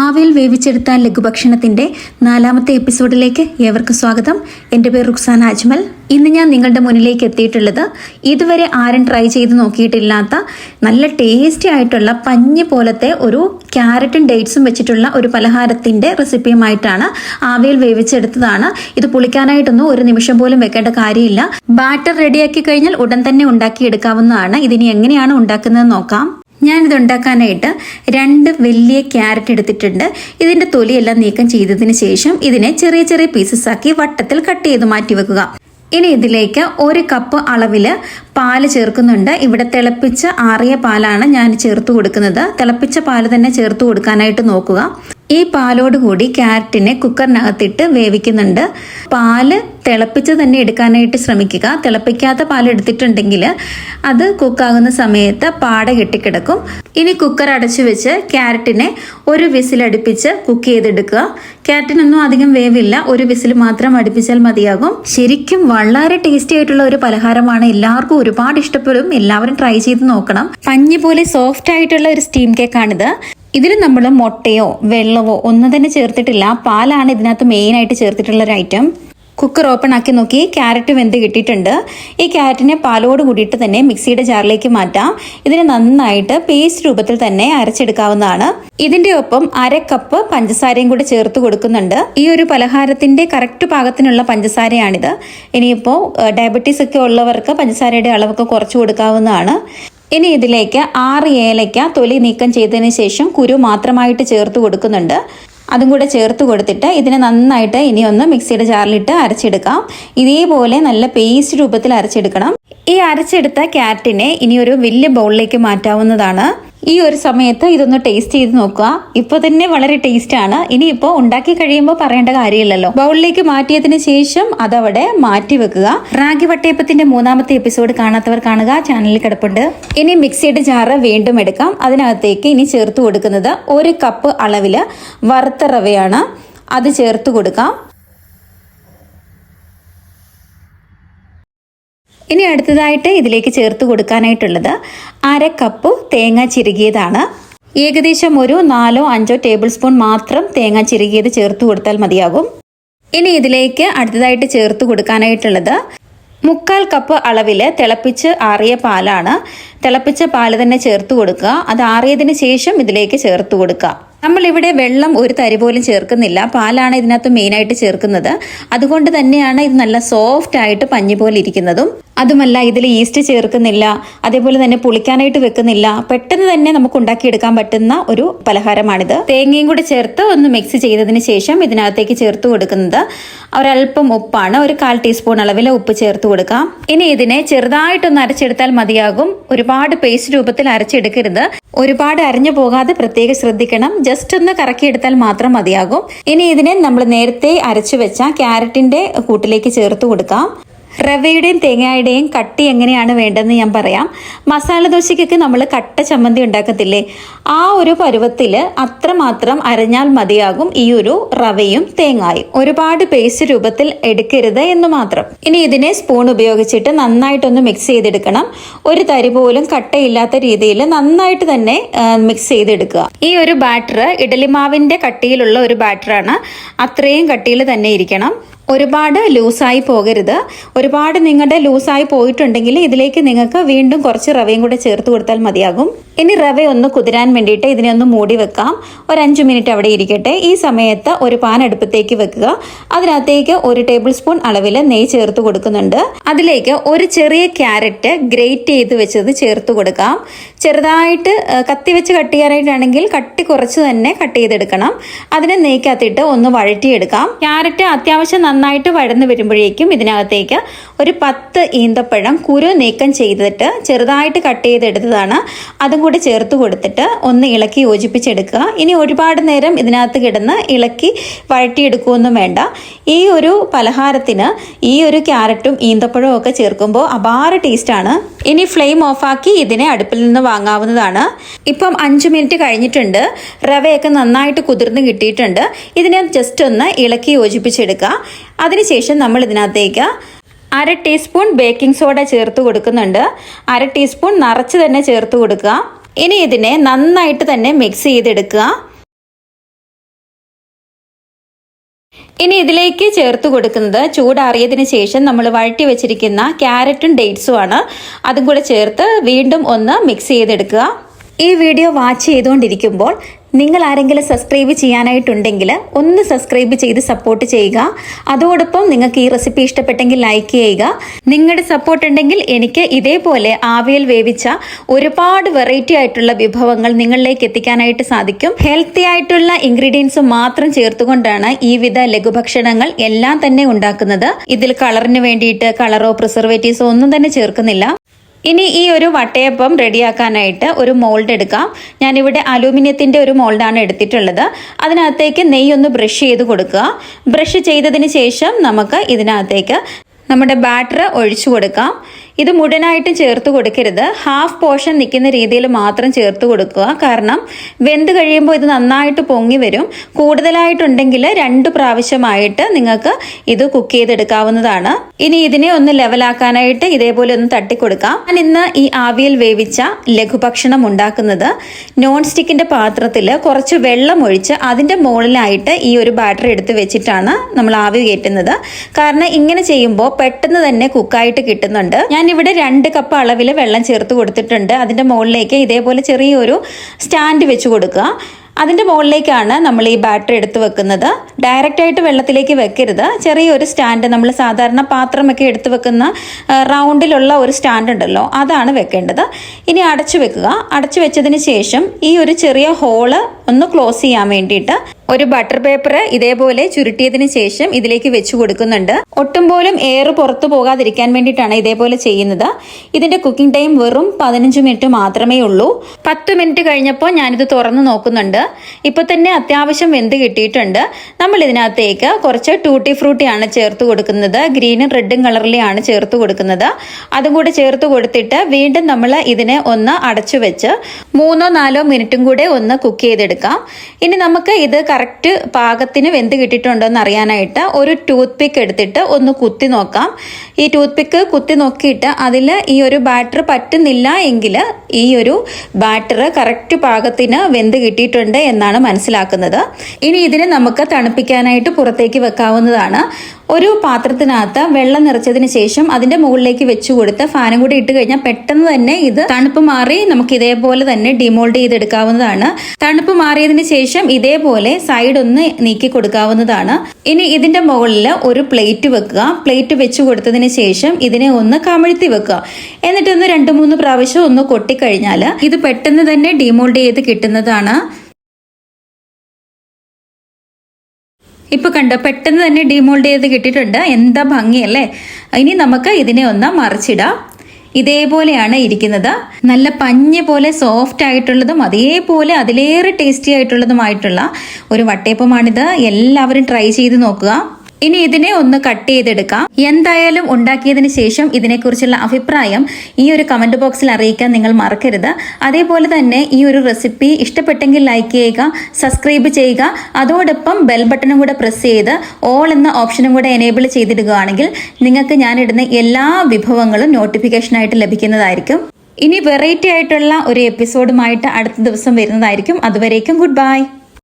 ആവിയിൽ വേവിച്ചെടുത്ത ലഘുഭക്ഷണത്തിന്റെ നാലാമത്തെ എപ്പിസോഡിലേക്ക് ഏവർക്കും സ്വാഗതം. എന്റെ പേര് റുക്സാന അജ്മൽ. ഇന്ന് ഞാൻ നിങ്ങളുടെ മുന്നിലേക്ക് എത്തിയിട്ടുള്ളത് ഇതുവരെ ആരും ട്രൈ ചെയ്ത് നോക്കിയിട്ടില്ലാത്ത നല്ല ടേസ്റ്റി ആയിട്ടുള്ള പഞ്ഞ് പോലത്തെ ഒരു ക്യാരറ്റും ഡേറ്റ്സും വെച്ചിട്ടുള്ള ഒരു പലഹാരത്തിന്റെ റെസിപ്പിയുമായിട്ടാണ് ആവിയിൽ വേവിച്ചെടുത്തതാണ്. ഇത് പുളിക്കാനായിട്ടൊന്നും ഒരു നിമിഷം പോലും വെക്കേണ്ട കാര്യമില്ല. ബാറ്റർ റെഡിയാക്കി കഴിഞ്ഞാൽ ഉടൻ തന്നെ ഉണ്ടാക്കിയെടുക്കാവുന്നതാണ്. ഇതിനി എങ്ങനെയാണ് ഉണ്ടാക്കുന്നത് നോക്കാം. ഞാനിത് ഉണ്ടാക്കാനായിട്ട് രണ്ട് വലിയ ക്യാരറ്റ് എടുത്തിട്ടുണ്ട്. ഇതിന്റെ തൊലിയെല്ലാം നീക്കം ചെയ്തതിന് ശേഷം ഇതിനെ ചെറിയ ചെറിയ പീസസ് ആക്കി വട്ടത്തിൽ കട്ട് ചെയ്ത് മാറ്റി വെക്കുക ഇനി ഇതിലേക്ക് ഒരു കപ്പ് അളവിൽ പാൽ ചേർക്കുന്നുണ്ട്. ഇവിടെ തിളപ്പിച്ച ആറിയ പാലാണ് ഞാൻ ചേർത്ത് കൊടുക്കുന്നത്. തിളപ്പിച്ച പാൽ തന്നെ ചേർത്ത് കൊടുക്കാനായിട്ട് നോക്കുക. ഈ പാലോട് കൂടി ക്യാരറ്റിനെ കുക്കറിനകത്തിട്ട് വേവിക്കുന്നുണ്ട്. പാൽ തിളപ്പിച്ച് തന്നെ എടുക്കാനായിട്ട് ശ്രമിക്കുക. തിളപ്പിക്കാത്ത പാൽ എടുത്തിട്ടുണ്ടെങ്കിൽ അത് കുക്കാകുന്ന സമയത്ത് പാട കെട്ടിക്കിടക്കും. ഇനി കുക്കർ അടച്ചു വെച്ച് ക്യാരറ്റിനെ ഒരു വിസിലടുപ്പിച്ച് കുക്ക് ചെയ്തെടുക്കുക. ക്യാരറ്റിനൊന്നും അധികം വേവില്ല. ഒരു വിസിൽ മാത്രം അടുപ്പിച്ചാൽ മതിയാകും. ശരിക്കും വളരെ ടേസ്റ്റി ആയിട്ടുള്ള ഒരു പലഹാരമാണ്. എല്ലാവർക്കും ഒരുപാട് ഇഷ്ടപ്പെടും. എല്ലാവരും ട്രൈ ചെയ്ത് നോക്കണം. പഞ്ഞി പോലെ സോഫ്റ്റ് ആയിട്ടുള്ള ഒരു സ്റ്റീം കേക്കാണിത്. ഇതിൽ നമ്മൾ മുട്ടയോ വെള്ളമോ ഒന്നും തന്നെ ചേർത്തിട്ടില്ല. പാലാണ് ഇതിനകത്ത് മെയിനായിട്ട് ചേർത്തിട്ടുള്ള ഒരു ഐറ്റം കുക്കർ ഓപ്പൺ ആക്കി നോക്കി ക്യാരറ്റ് വെന്ത് കിട്ടിയിട്ടുണ്ട്. ഈ ക്യാരറ്റിനെ പാലോട് കൂടിയിട്ട് തന്നെ മിക്സിയുടെ ജാറിലേക്ക് മാറ്റാം. ഇതിനെ നന്നായിട്ട് പേസ്റ്റ് രൂപത്തിൽ തന്നെ അരച്ചെടുക്കാവുന്നതാണ്. ഇതിന്റെ ഒപ്പം അര കപ്പ് പഞ്ചസാരയും കൂടി ചേർത്ത് കൊടുക്കുന്നുണ്ട്. ഈ ഒരു പലഹാരത്തിന്റെ കറക്റ്റ് പാകത്തിനുള്ള പഞ്ചസാരയാണിത്. ഇനിയിപ്പോൾ ഡയബറ്റീസ് ഒക്കെ ഉള്ളവർക്ക് പഞ്ചസാരയുടെ അളവൊക്കെ കുറച്ച് കൊടുക്കാവുന്നതാണ്. ഇനി ഇതിലേക്ക് ആറ് ഏലയ്ക്ക തൊലി നീക്കം ചെയ്തതിന് ശേഷം കുരു മാത്രമായിട്ട് ചേർത്ത് കൊടുക്കുന്നുണ്ട്. അതും കൂടെ ചേർത്ത് കൊടുത്തിട്ട് ഇതിനെ നന്നായിട്ട് ഇനി ഒന്ന് മിക്സിയുടെ ജാറിലിട്ട് അരച്ചെടുക്കാം. ഇതേപോലെ നല്ല പേസ്റ്റ് രൂപത്തിൽ അരച്ചെടുക്കണം. ഈ അരച്ചെടുത്ത ക്യാരറ്റിനെ ഇനി ഒരു വലിയ ബൗളിലേക്ക് മാറ്റാവുന്നതാണ്. ഈ ഒരു സമയത്ത് ഇതൊന്ന് ടേസ്റ്റ് ചെയ്ത് നോക്കുക. ഇപ്പൊ തന്നെ വളരെ ടേസ്റ്റ് ആണ്. ഇനിയിപ്പോ ഉണ്ടാക്കി കഴിയുമ്പോൾ പറയേണ്ട കാര്യമില്ലല്ലോ. ബൗളിലേക്ക് മാറ്റിയതിന് ശേഷം അതവിടെ മാറ്റി വെക്കുക. റാഗി വട്ടയപ്പത്തിന്റെ മൂന്നാമത്തെ എപ്പിസോഡ് കാണാത്തവർ കാണുക. ചാനലിൽ കിടപ്പുണ്ട്. ഇനി മിക്സിയുടെ ജാറ് വീണ്ടും എടുക്കാം. അതിനകത്തേക്ക് ഇനി ചേർത്ത് കൊടുക്കുന്നത് ഒരു കപ്പ് അളവിൽ വറുത്ത റവയാണ്. അത് ചേർത്ത് കൊടുക്കാം. ഇനി അടുത്തതായിട്ട് ഇതിലേക്ക് ചേർത്ത് കൊടുക്കാനായിട്ടുള്ളത് അര കപ്പ് തേങ്ങ ചിരുകിയതാണ്. ഏകദേശം ഒരു നാലോ അഞ്ചോ ടേബിൾ സ്പൂൺ മാത്രം തേങ്ങ ചിരുകിയത് ചേർത്ത് കൊടുത്താൽ മതിയാകും. ഇനി ഇതിലേക്ക് അടുത്തതായിട്ട് ചേർത്ത് കൊടുക്കാനായിട്ടുള്ളത് മുക്കാൽ കപ്പ് അളവിൽ തിളപ്പിച്ച് ആറിയ പാലാണ്. തിളപ്പിച്ച പാൽ തന്നെ ചേർത്ത് കൊടുക്കുക. അത് ആറിയതിന് ശേഷം ഇതിലേക്ക് ചേർത്ത് കൊടുക്കുക. നമ്മളിവിടെ വെള്ളം ഒരു തരി പോലും ചേർക്കുന്നില്ല. പാലാണ് ഇതിനകത്ത് മെയിനായിട്ട് ചേർക്കുന്നത്. അതുകൊണ്ട് തന്നെയാണ് ഇത് നല്ല സോഫ്റ്റ് ആയിട്ട് പഞ്ഞി പോലെ ഇരിക്കുന്നതും. അതുമല്ല ഇതിൽ ഈസ്റ്റ് ചേർക്കുന്നില്ല അതേപോലെ തന്നെ പുളിക്കാനായിട്ട് വെക്കുന്നില്ല. പെട്ടെന്ന് തന്നെ നമുക്ക് ഉണ്ടാക്കിയെടുക്കാൻ പറ്റുന്ന ഒരു പലഹാരമാണിത്. തേങ്ങയും കൂടി ചേർത്ത് ഒന്ന് മിക്സ് ചെയ്തതിന് ശേഷം ഇതിനകത്തേക്ക് ചേർത്ത് കൊടുക്കുന്നത് ഒരല്പം ഉപ്പാണ്. ഒരു കാൽ ടീസ്പൂൺ അളവിൽ ഉപ്പ് ചേർത്ത് കൊടുക്കാം. ഇനി ഇതിനെ ചെറുതായിട്ടൊന്ന് അരച്ചെടുത്താൽ മതിയാകും. ഒരുപാട് പേസ്റ്റ് രൂപത്തിൽ അരച്ചെടുക്കരുത്. ഒരുപാട് അരഞ്ഞു പോകാതെ പ്രത്യേകം ശ്രദ്ധിക്കണം. ജസ്റ്റ് ഒന്ന് കറക്കിയെടുത്താൽ മാത്രം മതിയാകും. ഇനി ഇതിനെ നമ്മൾ നേരത്തെ അരച്ചു വെച്ച ക്യാരറ്റിന്റെ കൂട്ടിലേക്ക് ചേർത്ത് കൊടുക്കാം. റവയുടെയും തേങ്ങയുടെയും കട്ടി എങ്ങനെയാണ് വേണ്ടതെന്ന് ഞാൻ പറയാം. മസാല ദോശയ്ക്കൊക്കെ നമ്മൾ കട്ട ചമ്മന്തി ഉണ്ടാക്കത്തില്ലേ? ആ ഒരു പരുവത്തിൽ അത്രമാത്രം അരഞ്ഞാൽ മതിയാകും ഈ ഒരു റവയും തേങ്ങായും. ഒരുപാട് പേസ്റ്റ് രൂപത്തിൽ എടുക്കരുത് എന്ന് മാത്രം. ഇനി ഇതിനെ സ്പൂൺ ഉപയോഗിച്ചിട്ട് നന്നായിട്ടൊന്ന് മിക്സ് ചെയ്തെടുക്കണം. ഒരു തരി പോലും കട്ടയില്ലാത്ത രീതിയിൽ നന്നായിട്ട് തന്നെ മിക്സ് ചെയ്തെടുക്കുക. ഈ ഒരു ബാറ്റർ ഇഡലിമാവിന്റെ കട്ടിയിലുള്ള ഒരു ബാറ്ററാണ് അത്രയും കട്ടിയിൽ തന്നെ ഇരിക്കണം. ഒരുപാട് ലൂസായി പോകരുത്. ഒരുപാട് നിങ്ങളുടെ ലൂസായി പോയിട്ടുണ്ടെങ്കിൽ ഇതിലേക്ക് നിങ്ങൾക്ക് വീണ്ടും കുറച്ച് റവയും കൂടെ ചേർത്ത് കൊടുത്താൽ മതിയാകും. ഇനി റവ ഒന്ന് കുതിരാൻ വേണ്ടിയിട്ട് ഇതിനെ ഒന്ന് മൂടി വെക്കാം. ഒരു അഞ്ച് മിനിറ്റ് അവിടെ ഇരിക്കട്ടെ. ഈ സമയത്ത് ഒരു പാൻ അടുപ്പത്തേക്ക് വെക്കുക. അതിനകത്തേക്ക് ഒരു ടേബിൾ സ്പൂൺ അളവിൽ നെയ്യ് ചേർത്ത് കൊടുക്കുന്നുണ്ട്. അതിലേക്ക് ഒരു ചെറിയ ക്യാരറ്റ് ഗ്രേറ്റ് ചെയ്ത് വെച്ചത് ചേർത്ത് കൊടുക്കാം. ചെറുതായിട്ട് കത്തി വെച്ച് കട്ട് ചെയ്യാനായിട്ടാണെങ്കിൽ കട്ടി കുറച്ച് തന്നെ കട്ട് ചെയ്തെടുക്കണം. അതിനെ നെയ്ക്കകത്തിട്ട് ഒന്ന് വഴറ്റിയെടുക്കാം. ക്യാരറ്റ് അത്യാവശ്യം നന്നായിട്ട് വഴന്ന് വരുമ്പോഴേക്കും ഇതിനകത്തേക്ക് ഒരു പത്ത് ഈന്തപ്പഴം കുരു നീക്കം ചെയ്തിട്ട് ചെറുതായിട്ട് കട്ട് ചെയ്തെടുത്തതാണ്. അതും കൂടി ചേർത്ത് കൊടുത്തിട്ട് ഒന്ന് ഇളക്കി യോജിപ്പിച്ചെടുക്കുക. ഇനി ഒരുപാട് നേരം ഇതിനകത്ത് കിടന്ന് ഇളക്കി വഴറ്റിയെടുക്കുകയൊന്നും വേണ്ട. ഈ ഒരു പലഹാരത്തിന് ഈ ഒരു ക്യാരറ്റും ഈന്തപ്പഴവും ഒക്കെ ചേർക്കുമ്പോൾ അപാര ടേസ്റ്റാണ് ഇനി ഫ്ലെയിം ഓഫാക്കി ഇതിനെ അടുപ്പിൽ നിന്ന് വാങ്ങാവുന്നതാണ്. ഇപ്പം അഞ്ച് മിനിറ്റ് കഴിഞ്ഞിട്ടുണ്ട്. റവയൊക്കെ നന്നായിട്ട് കുതിർന്ന് കിട്ടിയിട്ടുണ്ട്. ഇതിനെ ജസ്റ്റ് ഒന്ന് ഇളക്കി യോജിപ്പിച്ചെടുക്കുക. അതിനുശേഷം നമ്മൾ ഇതിനകത്തേക്ക് അര ടീസ്പൂൺ ബേക്കിംഗ് സോഡ ചേർത്ത് കൊടുക്കുന്നുണ്ട്. അര ടീസ്പൂൺ നിറച്ച് തന്നെ ചേർത്ത് കൊടുക്കുക. ഇനി ഇതിനെ നന്നായിട്ട് തന്നെ മിക്സ് ചെയ്തെടുക്കുക. ഇനി ഇതിലേക്ക് ചേർത്ത് കൊടുക്കുന്നത് ചൂടാറിയതിന് ശേഷം നമ്മൾ വഴറ്റി വെച്ചിരിക്കുന്ന ക്യാരറ്റും ഡേറ്റ്സുമാണ് അതും കൂടെ ചേർത്ത് വീണ്ടും ഒന്ന് മിക്സ് ചെയ്തെടുക്കുക. ഈ വീഡിയോ വാച്ച് ചെയ്തുകൊണ്ടിരിക്കുമ്പോൾ നിങ്ങൾ ആരെങ്കിലും സബ്സ്ക്രൈബ് ചെയ്യാനായിട്ടുണ്ടെങ്കിൽ ഒന്ന് സബ്സ്ക്രൈബ് ചെയ്ത് സപ്പോർട്ട് ചെയ്യുക. അതോടൊപ്പം നിങ്ങൾക്ക് ഈ റെസിപ്പി ഇഷ്ടപ്പെട്ടെങ്കിൽ ലൈക്ക് ചെയ്യുക. നിങ്ങളുടെ സപ്പോർട്ട് ഉണ്ടെങ്കിൽ എനിക്ക് ഇതേപോലെ ആവിയിൽ വേവിച്ച ഒരുപാട് വെറൈറ്റി ആയിട്ടുള്ള വിഭവങ്ങൾ നിങ്ങളിലേക്ക് എത്തിക്കാനായിട്ട് സാധിക്കും. ഹെൽത്തി ആയിട്ടുള്ള ഇൻഗ്രീഡിയൻസ് മാത്രം ചേർത്തുകൊണ്ടാണ് ഈ വിധ ലഘുഭക്ഷണങ്ങൾ എല്ലാം തന്നെ ഉണ്ടാക്കുന്നത്. ഇതിൽ കളറിന് വേണ്ടിയിട്ട് കളറോ പ്രിസർവേറ്റീവ്സോ ഒന്നും തന്നെ ചേർക്കുന്നില്ല. ഇനി ഈ ഒരു വട്ടയപ്പം റെഡിയാക്കാനായിട്ട് ഒരു മോൾഡ് എടുക്കാം. ഞാനിവിടെ അലൂമിനിയത്തിന്റെ ഒരു മോൾഡാണ് എടുത്തിട്ടുള്ളത്. അതിനകത്തേക്ക് നെയ്യ് ഒന്ന് ബ്രഷ് ചെയ്ത് കൊടുക്കുക. ബ്രഷ് ചെയ്തതിന് ശേഷം നമുക്ക് ഇതിനകത്തേക്ക് നമ്മുടെ ബാറ്റർ ഒഴിച്ചു കൊടുക്കാം. ഇത് മുഴുവനായിട്ടും ചേർത്ത് കൊടുക്കരുത്. ഹാഫ് പോർഷൻ നിൽക്കുന്ന രീതിയിൽ മാത്രം ചേർത്ത് കൊടുക്കുക. കാരണം വെന്ത് കഴിയുമ്പോൾ ഇത് നന്നായിട്ട് പൊങ്ങി വരും. കൂടുതലായിട്ടുണ്ടെങ്കിൽ രണ്ട് പ്രാവശ്യമായിട്ട് നിങ്ങൾക്ക് ഇത് കുക്ക് ചെയ്തെടുക്കാവുന്നതാണ്. ഇനി ഇതിനെ ഒന്ന് ലെവലാക്കാനായിട്ട് ഇതേപോലെ ഒന്ന് തട്ടിക്കൊടുക്കാം. ഞാൻ ഇന്ന് ഈ ആവിയിൽ വേവിച്ച ലഘുഭക്ഷണം ഉണ്ടാക്കുന്നത് നോൺ സ്റ്റിക്കിന്റെ പാത്രത്തിൽ കുറച്ച് വെള്ളം ഒഴിച്ച് അതിന്റെ മുകളിലായിട്ട് ഈ ഒരു ബാറ്റർ എടുത്ത് വെച്ചിട്ടാണ് നമ്മൾ ആവി കയറ്റുന്നത്. കാരണം ഇങ്ങനെ ചെയ്യുമ്പോൾ പെട്ടെന്ന് തന്നെ കുക്കായിട്ട് കിട്ടുന്നുണ്ട്. ഞാൻ ഇവിടെ രണ്ട് കപ്പ് അളവിൽ വെള്ളം ചേർത്ത് കൊടുത്തിട്ടുണ്ട്. അതിന്റെ മുകളിലേക്ക് ഇതേപോലെ ചെറിയൊരു സ്റ്റാൻഡ് വെച്ച് കൊടുക്കുക. അതിന്റെ മുകളിലേക്കാണ് നമ്മൾ ഈ ബാറ്ററി എടുത്ത് വെക്കുന്നത്. ഡയറക്റ്റ് ആയിട്ട് വെള്ളത്തിലേക്ക് വെക്കരുത്. ചെറിയൊരു സ്റ്റാൻഡ് നമ്മൾ സാധാരണ പാത്രമൊക്കെ എടുത്ത് വെക്കുന്ന റൗണ്ടിലുള്ള ഒരു സ്റ്റാൻഡ് ഉണ്ടല്ലോ അതാണ് വെക്കേണ്ടത്. ഇനി അടച്ചു വെക്കുക. അടച്ചു വെച്ചതിന് ശേഷം ഈ ഒരു ചെറിയ ഹോൾ ഒന്ന് ക്ലോസ് ചെയ്യാൻ വേണ്ടിയിട്ട് ഒരു ബട്ടർ പേപ്പർ ഇതേപോലെ ചുരുട്ടിയതിന് ശേഷം ഇതിലേക്ക് വെച്ച് കൊടുക്കുന്നുണ്ട്. ഒട്ടും പോലും എയർ പുറത്തു പോകാതിരിക്കാൻ വേണ്ടിയിട്ടാണ് ഇതേപോലെ ചെയ്യുന്നത്. ഇതിന്റെ കുക്കിംഗ് ടൈം വെറും പതിനഞ്ച് മിനിറ്റ് മാത്രമേ ഉള്ളൂ. പത്ത് മിനിറ്റ് കഴിഞ്ഞപ്പോൾ ഞാനിത് തുറന്നു നോക്കുന്നുണ്ട്. ഇപ്പൊ തന്നെ അത്യാവശ്യം വെന്ത് കിട്ടിയിട്ടുണ്ട്. നമ്മൾ ഇതിനകത്തേക്ക് കുറച്ച് ടൂട്ടി ഫ്രൂട്ടിയാണ് ചേർത്ത് കൊടുക്കുന്നത്. ഗ്രീനും റെഡും കളറിലെയാണ് ചേർത്ത് കൊടുക്കുന്നത്. അതും കൂടെ ചേർത്ത് കൊടുത്തിട്ട് വീണ്ടും നമ്മൾ ഇതിനെ ഒന്ന് അടച്ചു വെച്ച് മൂന്നോ നാലോ മിനിറ്റും കൂടെ ഒന്ന് കുക്ക് ചെയ്തെടുക്കാം. ഇനി നമുക്ക് ഇത് കറക്റ്റ് പാകത്തിന് വെന്ത് കിട്ടിയിട്ടുണ്ടോ എന്ന് അറിയാനായിട്ട് ഒരു ടൂത്ത് പിക്ക് എടുത്തിട്ട് ഒന്ന് കുത്തി നോക്കാം. ഈ ടൂത്ത് പിക്ക് കുത്തി നോക്കിയിട്ട് അതിൽ ഈ ഒരു ബാറ്റർ പറ്റുന്നില്ല എങ്കിൽ ഈ ഒരു ബാറ്റർ കറക്റ്റ് പാകത്തിന് വെന്ത് കിട്ടിയിട്ടുണ്ട് എന്നാണ് മനസ്സിലാക്കുന്നത്. ഇനി ഇതിനെ നമുക്ക് തണുപ്പിക്കാനായിട്ട് പുറത്തേക്ക് വെക്കാവുന്നതാണ്. ഒരു പാത്രത്തിനകത്ത് വെള്ളം നിറച്ചതിന് ശേഷം അതിന്റെ മുകളിലേക്ക് വെച്ചു കൊടുത്ത് ഫാനും കൂടി ഇട്ട് കഴിഞ്ഞാൽ പെട്ടെന്ന് തന്നെ ഇത് തണുപ്പ് മാറി നമുക്ക് ഇതേപോലെ തന്നെ ഡിമോൾഡ് ചെയ്തെടുക്കാവുന്നതാണ്. തണുപ്പ് മാറിയതിന് ശേഷം ഇതേപോലെ സൈഡ് ഒന്ന് നീക്കി കൊടുക്കാവുന്നതാണ്. ഇനി ഇതിന്റെ മുകളിൽ ഒരു പ്ലേറ്റ് വെക്കുക. പ്ലേറ്റ് വെച്ചു കൊടുത്തതിന് ശേഷം ഇതിനെ ഒന്ന് കമിഴ്ത്തി വെക്കുക. എന്നിട്ട് ഒന്ന് രണ്ട് മൂന്ന് പ്രാവശ്യം ഒന്ന് കൊട്ടിക്കഴിഞ്ഞാൽ ഇത് പെട്ടെന്ന് തന്നെ ഡിമോൾഡ് ചെയ്ത് കിട്ടുന്നതാണ്. ഇപ്പൊ കണ്ടോ പെട്ടെന്ന് തന്നെ ഡിമോൾഡ് ചെയ്ത് കിട്ടിയിട്ടുണ്ട്. എന്താ ഭംഗിയല്ലേ ഇനി നമുക്ക് ഇതിനെ ഒന്ന് മറിച്ചിടാം. ഇതേപോലെയാണ് ഇരിക്കുന്നത്. നല്ല പഞ്ഞ് പോലെ സോഫ്റ്റ് ആയിട്ടുള്ളതും അതേപോലെ അതിലേറെ ടേസ്റ്റി ആയിട്ടുള്ളതുമായിട്ടുള്ള ഒരു വട്ടയപ്പമാണിത്. എല്ലാവരും ട്രൈ ചെയ്ത് നോക്കുക. ഇനി ഇതിനെ ഒന്ന് കട്ട് ചെയ്തെടുക്കാം. എന്തായാലും ഉണ്ടാക്കിയതിന് ശേഷം ഇതിനെക്കുറിച്ചുള്ള അഭിപ്രായം ഈ ഒരു കമന്റ് ബോക്സിൽ അറിയിക്കാൻ നിങ്ങൾ മറക്കരുത്. അതേപോലെ തന്നെ ഈ ഒരു റെസിപ്പി ഇഷ്ടപ്പെട്ടെങ്കിൽ ലൈക്ക് ചെയ്യുക സബ്സ്ക്രൈബ് ചെയ്യുക അതോടൊപ്പം ബെൽ ബട്ടണും കൂടെ പ്രസ് ചെയ്ത് ഓൾ എന്ന ഓപ്ഷനും കൂടെ എനേബിൾ ചെയ്തിടുകയാണെങ്കിൽ നിങ്ങൾക്ക് ഞാനിടുന്ന എല്ലാ വിഭവങ്ങളും നോട്ടിഫിക്കേഷനായിട്ട് ലഭിക്കുന്നതായിരിക്കും. ഇനി വെറൈറ്റി ആയിട്ടുള്ള ഒരു എപ്പിസോഡുമായിട്ട് അടുത്ത ദിവസം വരുന്നതായിരിക്കും. അതുവരേക്കും ഗുഡ് ബൈ